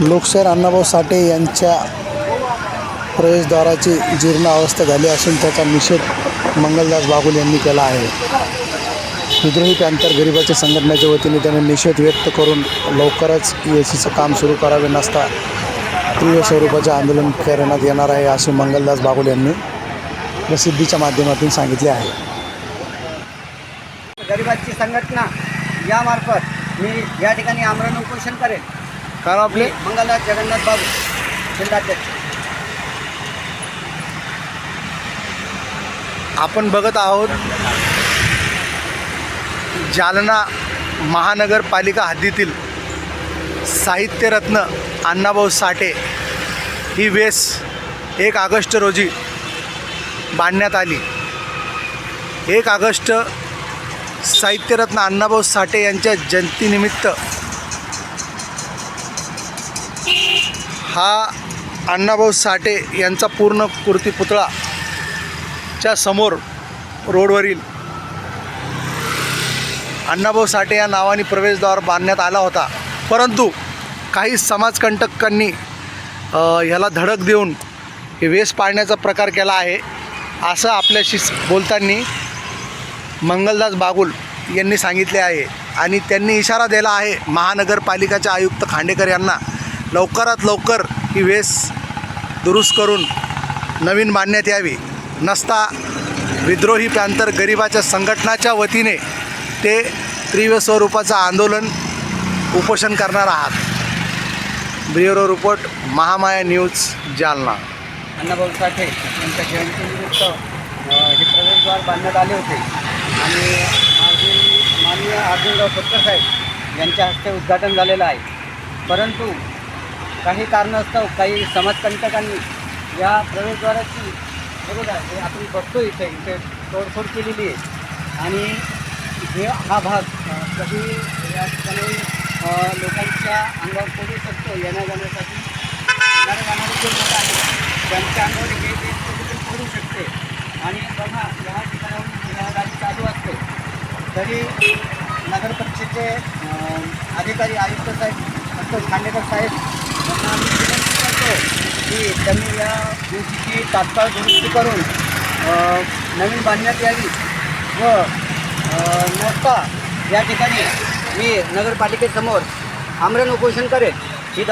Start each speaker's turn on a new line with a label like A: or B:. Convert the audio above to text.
A: लोकशाहीर अण्णाभाऊ साठे यांच्या प्रवेशद्वाराची जीर्ण अवस्था झाली असून त्याचा निषेध मंगलदास बागुल यांनी केला आहे. विद्रोही पॅन्थर गरिबाच्या संघटनेच्या वतीने त्यांनी निषेध व्यक्त करून लवकरच एसीचं काम सुरू करावे नसता तीव्र स्वरूपाचे आंदोलन करण्यात येणार आहे असे मंगलदास बागुल यांनी प्रसिद्धीच्या माध्यमातून सांगितले आहे.
B: गरिबाची संघटना यामार्फत मी या ठिकाणी आमरण उपोषण करेन.
A: कारण आपले?
B: मी मंगलदास जगन्नाथ बाबू जिल्हाध्यक्ष.
A: आपण बघत आहोत जालना महानगरपालिका हद्दीतील साहित्यरत्न अण्णाभाऊ साठे ही वेस एक ऑगस्ट रोजी बांधण्यात आली. एक ऑगस्ट साहित्यरत्न अण्णाभाऊ साठे यांच्या जयंतीनिमित्त हा अण्णाभाऊ साठे यांचा पूर्ण कृती पुतळा च्या समोर रोडवरील अण्णाभाऊ साठे या नावाने प्रवेशद्वार बांधण्यात आला होता. परंतु काही समाजकंटकांनी ह्याला धडक देऊन हे वेस पाळण्याचा प्रकार केला आहे. असं आपल्याशी बोलताना मंगलदास बागुल यांनी सांगितले आहे आणि त्यांनी इशारा दिला आहे. महानगरपालिकाचे आयुक्त खांडेकर यांना लवकरात लवकर ही वेस दुरुस्त करून नवीन मानण्यात यावी. नसता विद्रोही प्रांतर गरिबाच्या संघटनाच्या वतीने ते तीव्र स्वरूपाचं आंदोलन उपोषण करणार आहात. Bureau report Mahamaya news Jalna.
B: Annabhau Sathe यांच्या जयंतीनिमित्त हे प्रवेशद्वार बांधण्यात आले होते. आणि माननीय अर्जुनराव खोतकर साहेब यांच्या हस्ते उद्घाटन झालेलं आहे. परंतु काही कारणास्तव काही समाजकंटकांनी या प्रवेशद्वाराची बरोबर हे आपण बघतो इथे इथे तोडफोड केलेली आहे. आणि हे हा भाग कधी या ठिकाणी लोकांच्या अंगावर पडू शकतो येण्या जाण्यासाठी येणारे जाणारे जे लोक आहेत त्यांच्या अंगावर हे ते कुठेतरी पडू शकते. आणि बघा या ठिकाणाहून गाडी चालू असते. तरी नगर परिषदेचे अधिकारी आयुक्त साहेब डॉक्टर खांडेकर साहेब आम्ही विनंती करतो की त्यांनी या दिवशीची तात्काळ दुरुस्ती करून नवीन बांधण्यात यावी व अ, या ठिकाणी मी नगरपालिकेसमोर आमरण उपोषण करेन ही